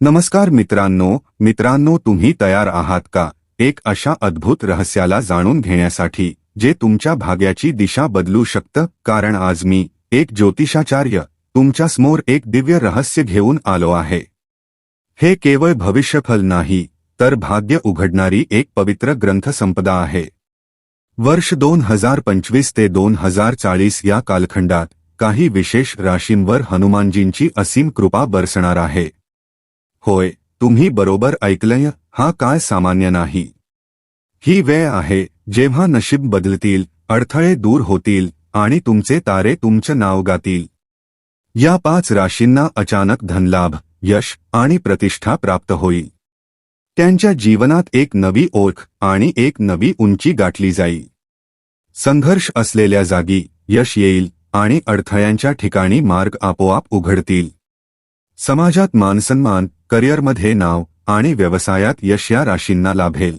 नमस्कार मित्रांनो मित्रांनो तुम्ही तयार आहात का? एक अशा अद्भुत रहस्याला जाणून घेण्यासाठी जे तुमच्या भाग्याची दिशा बदलू शकतं. कारण आज मी एक ज्योतिषाचार्य तुमच्यासमोर एक दिव्य रहस्य घेऊन आलो आहे. हे केवळ भविष्यफल नाही तर भाग्य उघडणारी एक पवित्र ग्रंथसंपदा आहे. वर्ष दोन हजार पंचवीस ते दोन हजार चाळीस या कालखंडात काही विशेष राशींवर हनुमानजींची असीम कृपा बरसणार आहे. होय तुम्ही बरोबर ऐकलंय हा काय सामान्य नाही. ही वेळ आहे जेव्हा नशीब बदलतील अडथळे दूर होतील आणि तुमचे तारे तुमचं नाव गातील. या पाच राशींना अचानक धनलाभ यश आणि प्रतिष्ठा प्राप्त होईल. त्यांच्या जीवनात एक नवी ओळख आणि एक नवी उंची गाठली जाईल. संघर्ष असलेल्या जागी यश येईल आणि अडथळ्यांच्या ठिकाणी मार्ग आपोआप उघडतील. समाजात मानसन्मान करिअरमध्ये नाव आणि व्यवसायात यश या राशींना लाभेल.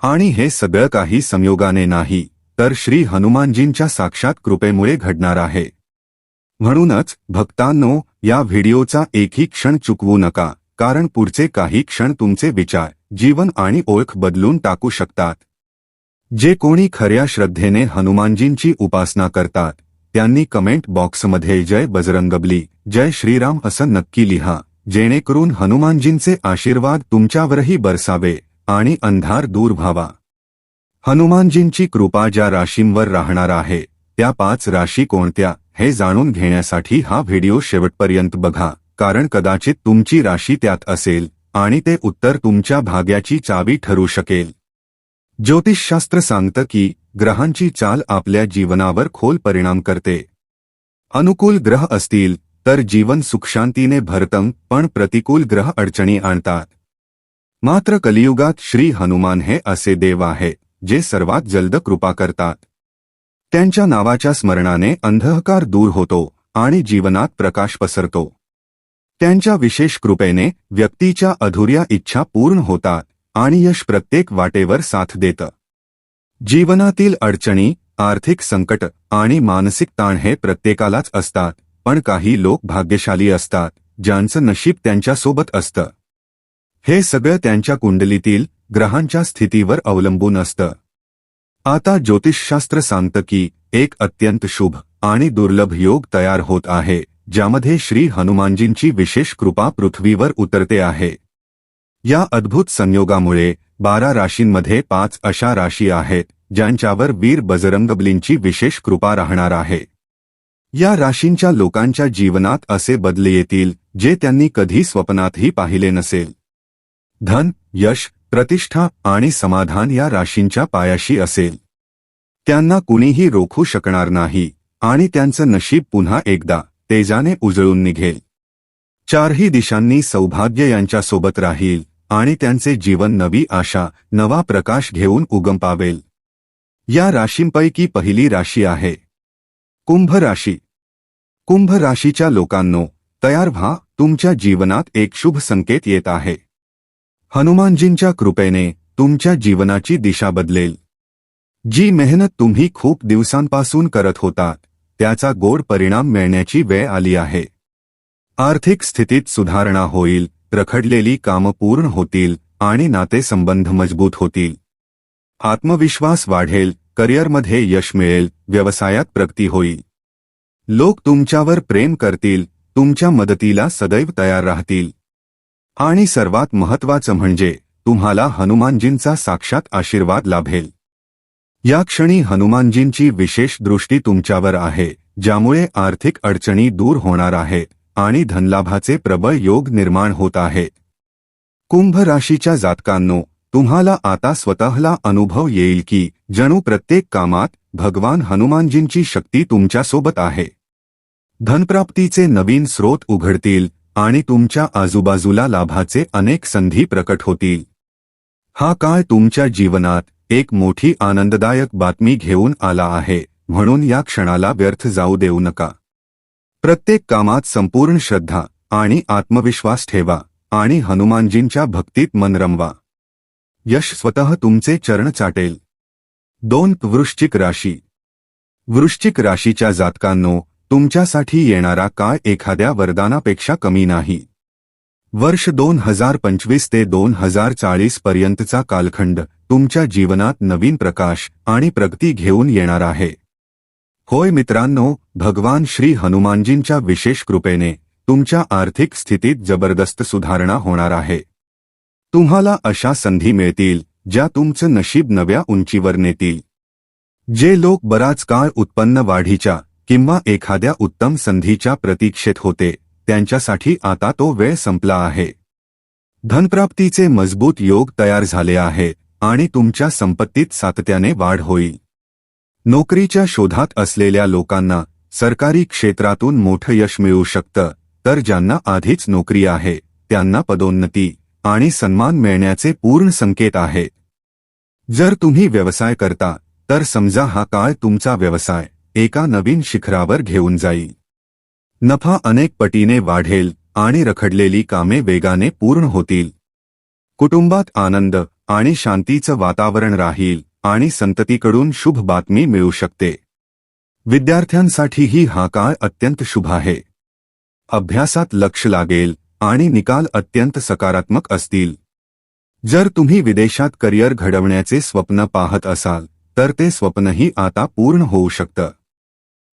आणि हे सगळं काही संयोगाने नाही तर श्री हनुमानजींच्या साक्षात कृपेमुळे घडणार आहे. म्हणूनच भक्तांनो या व्हिडिओचा एकही क्षण चुकवू नका कारण पुढचे काही क्षण तुमचे विचार जीवन आणि ओळख बदलून टाकू शकतात. जे कोणी खऱ्या श्रद्धेने हनुमानजींची उपासना करतात त्यांनी कमेंट बॉक्समध्ये जय बजरंगबली जय श्रीराम असं नक्की लिहा. जेणेकरून हनुमानजींचे आशीर्वाद तुमच्यावरही बरसावे आणि अंधार दूर व्हावा. हनुमानजींची कृपा ज्या राशींवर राहणार आहे त्या पाच राशी कोणत्या हे जाणून घेण्यासाठी हा व्हिडिओ शेवटपर्यंत बघा कारण कदाचित तुमची राशी त्यात असेल आणि ते उत्तर तुमच्या भाग्याची चावी ठरू शकेल. ज्योतिषशास्त्र सांगतं की ग्रहांची चाल आपल्या जीवनावर खोल परिणाम करते. अनुकूल ग्रह असतील तर जीवन सुखशांतीने भरतं पण प्रतिकूल ग्रह अडचणी आणतात. मात्र कलियुगात श्री हनुमान हे असे देव आहे जे सर्वात जलद कृपा करतात. त्यांच्या नावाच्या स्मरणाने अंधकार दूर होतो आणि जीवनात प्रकाश पसरतो. त्यांच्या विशेष कृपेने व्यक्तीच्या अधुर्या इच्छा पूर्ण होतात आणि यश प्रत्येक वाटेवर साथ देतं. जीवनातील अडचणी आर्थिक संकट आणि मानसिक ताण हे प्रत्येकालाच असतात. पण काही लोक भाग्यशाली असतात ज्यांचं नशीब त्यांच्यासोबत असतं. हे सगळं त्यांच्या कुंडलीतील ग्रहांच्या स्थितीवर अवलंबून असतं. आता ज्योतिषशास्त्र सांगतं की एक अत्यंत शुभ आणि दुर्लभ योग तयार होत आहे ज्यामध्ये श्री हनुमानजींची विशेष कृपा पृथ्वीवर उतरते आहे. या अद्भुत संयोगामुळे बारा राशींमध्ये पाच अशा राशी आहेत ज्यांच्यावर वीर बजरंगबलींची विशेष कृपा राहणार आहे. या राशींच्या लोकांच्या जीवनात असे बदले येतील जे त्यांनी कधी स्वप्नातही पाहिले नसेल. धन यश प्रतिष्ठा आणि समाधान या राशींच्या पायाशी असेल. त्यांना कुणीही रोखू शकणार नाही आणि त्यांचं नशीब पुन्हा एकदा तेजाने उजळून निघेल. चारही दिशांनी सौभाग्य यांच्यासोबत राहील आणि त्यांचे जीवन नवी आशा नवा प्रकाश घेऊन उगम पावेल. या राशींपैकी पहिली राशी आहे कुंभ राशी कुंभ राशीच्या लोकांनो तयार व्हा तुमच्या जीवनात एक शुभ संकेत येत आहे. हनुमानजींच्या कृपेने तुमच्या जीवनाची दिशा बदलेल. जी मेहनत तुम्ही खूप दिवसांपासून करत होतात त्याचा गोड परिणाम मिळण्याची वेळ आली आहे. आर्थिक स्थितीत सुधारणा होईल रखडलेली कामं पूर्ण होतील आणि नातेसंबंध मजबूत होतील. आत्मविश्वास वाढेल करिअरमध्ये यश मिळेल व्यवसायात प्रगती होईल. लोक तुमच्यावर प्रेम करतील तुमच्या मदतीला सदैव तयार राहतील. आणि सर्वात महत्वाचं म्हणजे तुम्हाला हनुमानजींचा साक्षात आशीर्वाद लाभेल. या क्षणी हनुमानजींची विशेष दृष्टी तुमच्यावर आहे ज्यामुळे आर्थिक अडचणी दूर होणार आहे आणि धनलाभाचे प्रबळ योग निर्माण होत आहे. कुंभ राशीच्या जातकांनो तुम्हाला आता स्वतःला अनुभव येईल की जणू प्रत्येक कामात भगवान हनुमानजींची शक्ती तुमच्यासोबत आहे. धनप्राप्तीचे नवीन स्रोत उघडतील आणि तुमच्या आजूबाजूला लाभाचे अनेक संधी प्रकट होतील. हा काळ तुमच्या जीवनात एक मोठी आनंददायक बातमी घेऊन आला आहे म्हणून या क्षणाला व्यर्थ जाऊ देऊ नका. प्रत्येक कामात संपूर्ण श्रद्धा आणि आत्मविश्वास ठेवा आणि हनुमानजींच्या भक्तीत मन रमवा. यश स्वतः तुमचे चरण चाटेल. दोन वृश्चिक राशी. वृश्चिक राशीच्या जातकांनो तुमच्यासाठी येणारा काळ एखाद्या वरदानापेक्षा कमी नाही. वर्ष दोन हजार पंचवीस ते दोन हजार चाळीस पर्यंतचा कालखंड तुमच्या जीवनात नवीन प्रकाश आणि प्रगती घेऊन येणार आहे. होय मित्रांनो भगवान श्री हनुमानजींच्या विशेष कृपेने तुमच्या आर्थिक स्थितीत जबरदस्त सुधारणा होणार आहे. तुम्हाला अशा संधी मिळतील ज्या तुमचं नशीब नव्या उंचीवर नेतील. जे लोक बराच काळ उत्पन्न वाढीच्या किंवा एखाद्या उत्तम संधीच्या प्रतीक्षेत होते त्यांच्यासाठी आता तो वेळ संपला आहे. धनप्राप्तीचे मजबूत योग तयार झाले आहे आणि तुमच्या संपत्तीत सातत्याने वाढ होईल. नोकरीच्या शोधात असलेल्या लोकांना सरकारी क्षेत्रातून मोठं यश मिळू शकतं तर ज्यांना आधीच नोकरी आहे त्यांना पदोन्नती. आणि सन्मान मिळण्याचे पूर्ण संकेत आहे. जर तुम्ही व्यवसाय करता तर समजा हा काळ तुमचा व्यवसाय एका नवीन शिखरावर घेऊन जाईल. नफा अनेक पटीने वाढेल आणि रखडलेली कामे वेगाने पूर्ण होतील. कुटुंबात आनंद आणि शांतीचं वातावरण राहील आणि संततीकडून शुभ बातमी मिळू शकते. विद्यार्थ्यांसाठीही हा काळ अत्यंत शुभ आहे. अभ्यासात लक्ष लागेल आणि निकाल अत्यंत सकारात्मक असतील. जर तुम्ही विदेशात करिअर घडवण्याचे स्वप्न पाहत असाल तर ते स्वप्नही आता पूर्ण होऊ शकतं.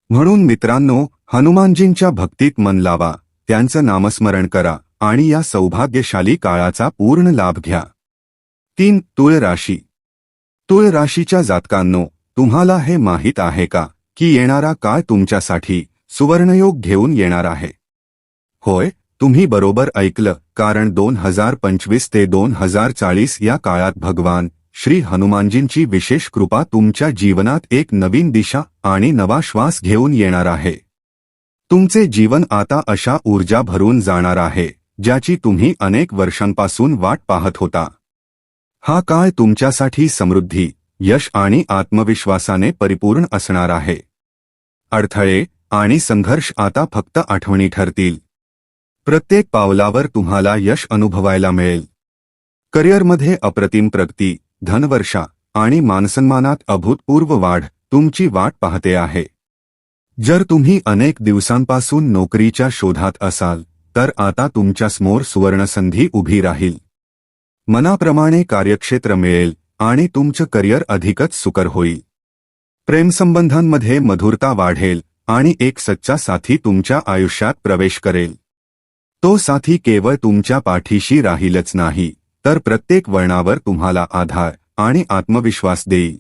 म्हणून मित्रांनो हनुमानजींच्या भक्तीत मन लावा त्यांचं नामस्मरण करा आणि या सौभाग्यशाली काळाचा पूर्ण लाभ घ्या. तीन तुळ राशी. तुळ राशीच्या जातकांनो तुम्हाला हे माहीत आहे का की येणारा काळ तुमच्यासाठी सुवर्णयोग घेऊन येणार आहे. होय तुम्ही बरोबर ऐकलं कारण दोन हजार पंचवीस ते दोन हजार चाळीस या काळात भगवान श्री हनुमानजींची विशेष कृपा तुमच्या जीवनात एक नवीन दिशा आणि नवा श्वास घेऊन येणार आहे. तुमचे जीवन आता अशा ऊर्जा भरून जाणार आहे ज्याची तुम्ही अनेक वर्षांपासून वाट पाहत होता. हा काळ तुमच्यासाठी समृद्धी यश आणि आत्मविश्वासाने परिपूर्ण असणार आहे. अडथळे आणि संघर्ष आता फक्त आठवणी ठरतील. प्रत्येक पावलावर तुम्हाला यश अनुभवायला मिळेल. करिअरमध्ये अप्रतिम प्रगती धनवर्षा आणि मानसन्मानात अभूतपूर्व वाढ तुमची वाट पाहते आहे. जर तुम्ही अनेक दिवसांपासून नोकरीच्या शोधात असाल तर आता तुमच्यासमोर सुवर्णसंधी उभी राहील. मनाप्रमाणे कार्यक्षेत्र मिळेल आणि तुमचं करिअर अधिकच सुकर होईल. प्रेमसंबंधांमध्ये मधुरता वाढेल आणि एक सच्चा साथी तुमच्या आयुष्यात प्रवेश करेल. तो साथी केवळ तुमच्या पाठीशी राहीलच नाही तर प्रत्येक वळणावर तुम्हाला आधार आणि आत्मविश्वास देईल.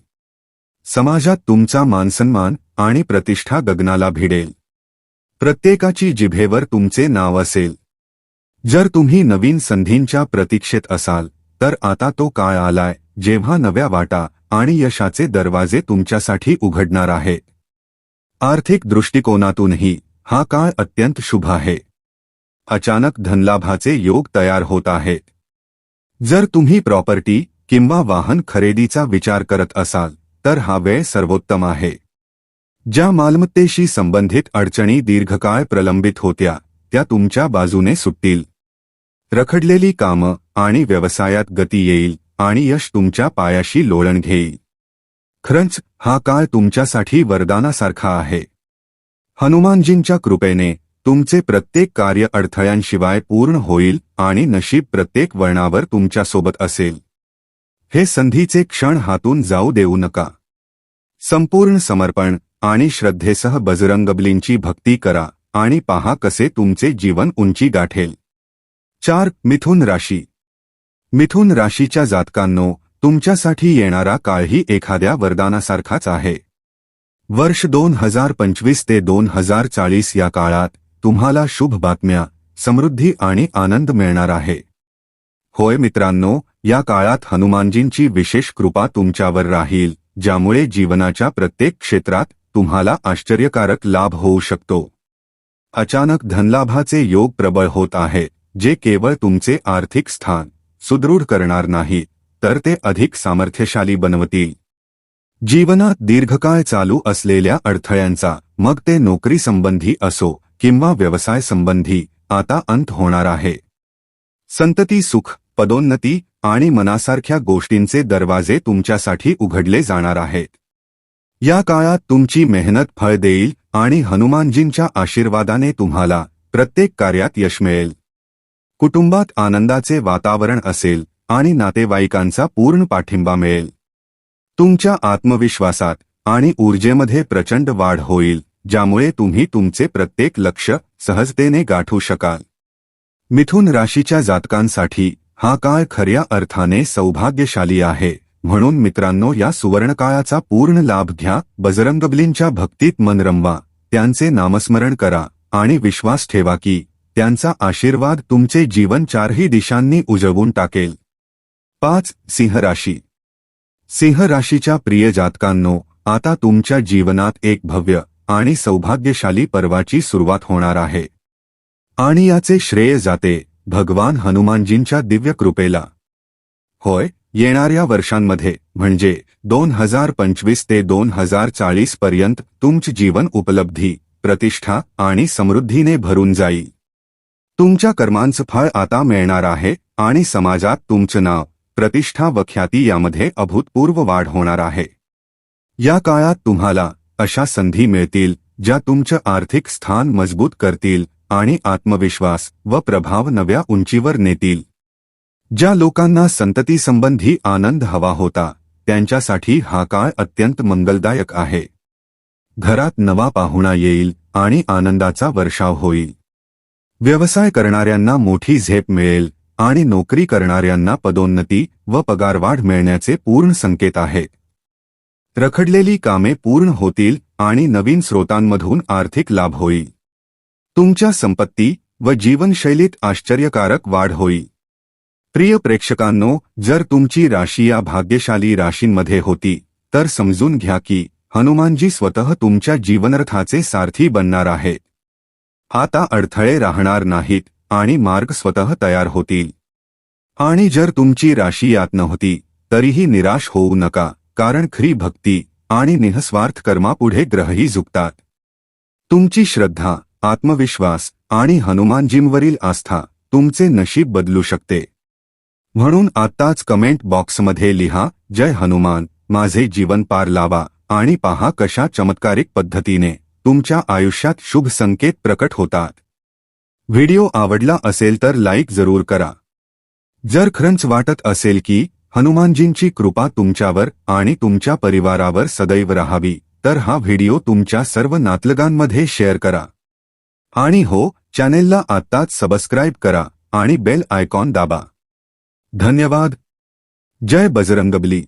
समाजात तुमचा मानसन्मान आणि प्रतिष्ठा गगनाला भिडेल. प्रत्येकाची जिभेवर तुमचे नाव असेल. जर तुम्ही नवीन संधींच्या प्रतीक्षेत असाल तर आता तो काळ आलाय जेव्हा नव्या वाटा आणि यशाचे दरवाजे तुमच्यासाठी उघडणार आहे. आर्थिक दृष्टिकोनातूनही हा काळ अत्यंत शुभ आहे. अचानक धनलाभाचे योग तयार होत आहेत जर तुम्ही प्रॉपर्टी किंवा वाहन खरेदीचा विचार करत असाल तर हा वेळ सर्वोत्तम आहे. ज्या मालमत्तेशी संबंधित अडचणी दीर्घकाळ प्रलंबित होत्या त्या तुमच्या बाजूने सुटतील. रखडलेली कामं आणि व्यवसायात गती येईल आणि यश तुमच्या पायाशी लोळण घेईल. खरंच हा काळ तुमच्यासाठी वरदानासारखा आहे. हनुमानजींच्या कृपेने तुमचे प्रत्येक कार्य अडथळ्यांशिवाय पूर्ण होईल आणि नशीब प्रत्येक वळणावर तुमच्यासोबत असेल. हे संधीचे क्षण हातून जाऊ देऊ नका. संपूर्ण समर्पण आणि श्रद्धेसह बजरंगबलींची भक्ती करा आणि पहा कसे तुमचे जीवन उंची गाठेल. चार मिथुन राशी. मिथुन राशीच्या जातकांनो तुमच्यासाठी येणारा काळही एखाद्या वरदानासारखाच आहे. वर्ष दोन हजार पंचवीस ते दोन हजार चाळीस या काळात तुम्हाला शुभ बातम्या समृद्धी आणि आनंद मिळणार आहे. होय मित्रांनो या काळात हनुमानजींची विशेष कृपा तुमच्यावर राहील ज्यामुळे जीवनाच्या प्रत्येक क्षेत्रात तुम्हाला आश्चर्यकारक लाभ होऊ शकतो. अचानक धनलाभाचे योग प्रबळ होत आहे जे केवळ तुमचे आर्थिक स्थान सुदृढ करणार नाही तर ते अधिक सामर्थ्यशाली बनवतील. जीवनात दीर्घकाळ चालू असलेल्या अडथळ्यांचा मग ते नोकरी संबंधी असो किंवा व्यवसाय संबंधी आता अंत होणार आहे. संतती सुख पदोन्नती आणि मनासारख्या गोष्टींचे दरवाजे तुमच्यासाठी उघडले जाणार आहेत. या काळात तुमची मेहनत फळ देईल आणि हनुमानजींच्या आशीर्वादाने तुम्हाला प्रत्येक कार्यात यश मिळेल. कुटुंबात आनंदाचे वातावरण असेल आणि नातेवाईकांचा पूर्ण पाठिंबा मिळेल. तुमच्या आत्मविश्वासात आणि ऊर्जेमध्ये प्रचंड वाढ होईल. ज्यामुळे तुम्ही तुमचे प्रत्येक लक्ष सहजतेने गाठू शकाल. मिथुन राशीच्या जातकांसाठी हा काळ खऱ्या अर्थाने सौभाग्यशाली आहे. म्हणून मित्रांनो या सुवर्णकाळाचा पूर्ण लाभ घ्या. बजरंगबलींच्या भक्तीत मन रमवा. त्यांचे नामस्मरण करा आणि विश्वास ठेवा की त्यांचा आशीर्वाद तुमचे जीवन चारही दिशांनी उजळवून टाकेल. पाच सिंह राशी. सिंह राशीच्या प्रिय जातकांनो आता तुमच्या जीवनात एक भव्य आणि सौभाग्यशाली पर्वाची सुरुवात होणार आहे. आणि याचे श्रेय जाते भगवान हनुमानजींच्या दिव्य कृपेला. होय येणाऱ्या वर्षांमध्ये म्हणजे दोन हजार पंचवीस ते दोन हजार चाळीस पर्यंत तुमची जीवन उपलब्धी प्रतिष्ठा आणि समृद्धीने भरून जाईल तुमच्या कर्मांचं फळ आता मिळणार आहे आणि समाजात तुमचं नाव प्रतिष्ठा व ख्याती यामध्ये अभूतपूर्व वाढ होणार आहे. या काळात तुम्हाला अशा संधी मिळतील ज्या तुमचं आर्थिक स्थान मजबूत करतील आणि आत्मविश्वास व प्रभाव नव्या उंचीवर नेतील. ज्या लोकांना संततीसंबंधी आनंद हवा होता त्यांच्यासाठी हा काळ अत्यंत मंगलदायक आहे. घरात नवा पाहुणा येईल आणि आनंदाचा वर्षाव होईल. व्यवसाय करणाऱ्यांना मोठी झेप मिळेल आणि नोकरी करणाऱ्यांना पदोन्नती व पगारवाढ मिळण्याचे पूर्ण संकेत आहेत रखडलेली कामे पूर्ण होतील आणि नवीन स्रोतांमधून आर्थिक लाभ होईल. तुमच्या संपत्ती व जीवनशैलीत आश्चर्यकारक वाढ होईल. प्रिय प्रेक्षकांनो जर तुमची राशी या भाग्यशाली राशींमध्ये होती तर समजून घ्या की हनुमानजी स्वतः तुमच्या जीवनरथाचे सारथी बनणार आहेत. आता अडथळे राहणार नाहीत आणि मार्ग स्वतः तयार होतील. आणि जर तुमची राशी यात नव्हती तरीही निराश होऊ नका. कारण खरी भक्ती आणि निःस्वार्थ कर्मापुढे ग्रहही झुकतात. तुमची श्रद्धा आत्मविश्वास आणि हनुमानजींवरील आस्था तुमचे नशीब बदलू शकते. म्हणून आत्ताच कमेंट बॉक्समध्ये लिहा जय हनुमान माझे जीवन पार लावा आणि पहा कशा चमत्कारिक पद्धतीने तुमच्या आयुष्यात शुभ संकेत प्रकट होतात. व्हिडिओ आवडला असेल तर लाईक जरूर करा. जर खरंच वाटत असेल की हनुमानजींची कृपा तुमच्यावर आणि तुमच्या परिवारावर सदैव राहावी तर हा व्हिडिओ तुमच्या सर्व नातलगांमध्ये शेअर करा. आणि हो चॅनेलला आत्ताच सबस्क्राईब करा आणि बेल आयकॉन दाबा. धन्यवाद. जय बजरंगबली.